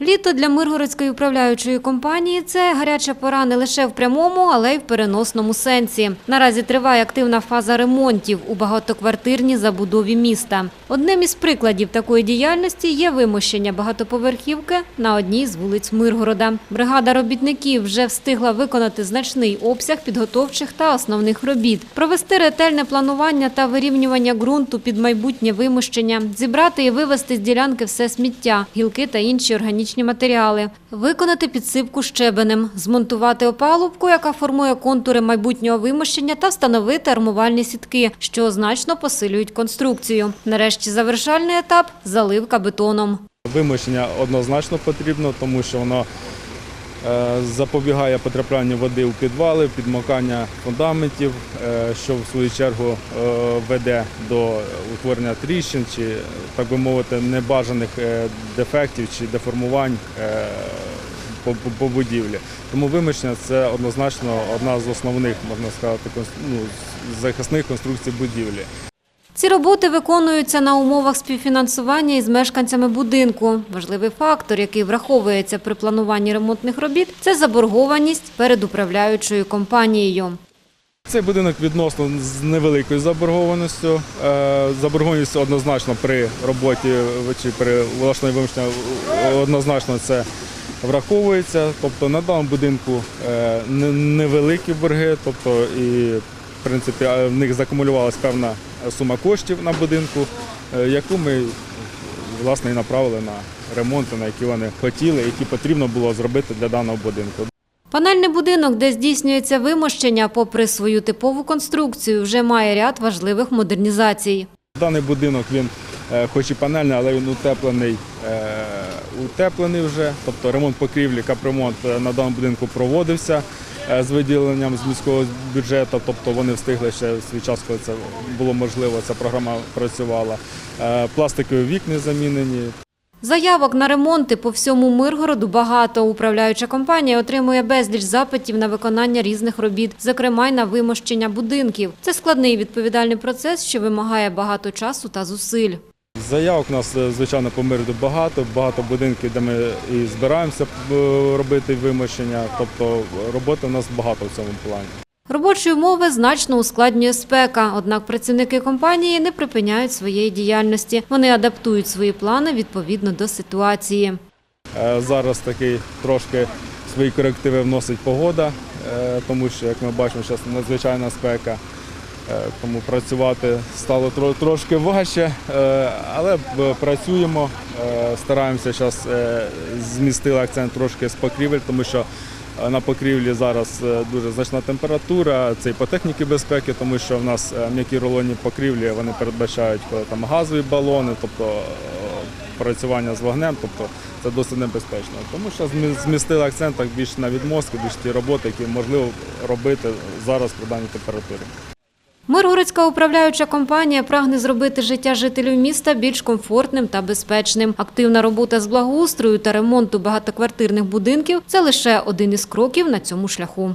Літо для Миргородської управляючої компанії це гаряча пора не лише в прямому, але й в переносному сенсі. Наразі триває активна фаза ремонтів у багатоквартирній забудові міста. Одним із прикладів такої діяльності є вимощення багатоповерхівки на одній з вулиць Миргорода. Бригада робітників вже встигла виконати значний обсяг підготовчих та основних робіт, провести ретельне планування та вирівнювання ґрунту під майбутнє вимощення, зібрати і вивезти з ділянки все сміття, гілки та інші органічні матеріали, виконати підсипку щебенем, змонтувати опалубку, яка формує контури майбутнього вимощення, та встановити армувальні сітки, що значно посилюють конструкцію. Нарешті завершальний етап заливка бетоном. Вимощення однозначно потрібно, тому що воно запобігає потраплянню води у підвали, підмокання фундаментів, е, що в свою чергу е, веде до утворення тріщин чи, так би мовити, небажаних е, дефектів чи деформувань е, по, будівлі. Тому вимощення це однозначно одна з основних, можна сказати, ну, захисних конструкцій будівлі. Ці роботи виконуються на умовах співфінансування із мешканцями будинку. Важливий фактор, який враховується при плануванні ремонтних робіт, це заборгованість перед управляючою компанією. Цей будинок відносно з невеликою заборгованістю. Е, Заборгованість однозначно при роботі чи при влаштуванні вимушення однозначно це враховується. Тобто на даному будинку е, не- невеликі борги, тобто і в принципі в них закумулювалася певна сума коштів на будинку, е, яку ми власне і направили на ремонт, на які вони хотіли, які потрібно було зробити для даного будинку. Панельний будинок, де здійснюється вимощення, попри свою типову конструкцію, вже має ряд важливих модернізацій. Даний будинок він е, хоч і панельний, але він утеплений, е, утеплений вже. Тобто ремонт покрівлі, капремонт е, на даному будинку проводився е, з виділенням з міського бюджету. Тобто вони встигли ще свій час, коли це було можливо, ця програма працювала. Е, Пластикові вікна замінені, Заявок на ремонти по всьому Миргороду багато. Управляюча компанія отримує безліч запитів на виконання різних робіт, зокрема й на вимощення будинків. Це складний відповідальний процес, що вимагає багато часу та зусиль. Заявок у нас, е, звичайно, по миру багато, багато будинків, де ми і збираємося е, робити вимощення. Тобто роботи у нас багато в цьому плані. Робочі умови значно ускладнює спека, однак працівники компанії не припиняють своєї діяльності. Вони адаптують свої плани відповідно до ситуації. Е, Зараз такий трошки свої корективи вносить погода, тому що, як ми бачимо, зараз надзвичайна спека, тому працювати стало трошки важче, е, але е, працюємо, е, стараємося зараз змістили акцент трошки з покрівель, тому що е, на покрівлі зараз е, дуже значна температура, це і по техніці безпеки, тому що в нас е, м'які рулонні покрівлі вони передбачають коли там газові балони, тобто е, працювання з вогнем, тобто це досить небезпечно. Тому що змістили акцент так більш на відмостки, більш ті роботи, які можливо робити зараз при даній температурі. Миргородська управляюча компанія прагне зробити життя жителів міста більш комфортним та безпечним. Активна робота з благоустрою та ремонту багатоквартирних будинків – це лише один із кроків на цьому шляху.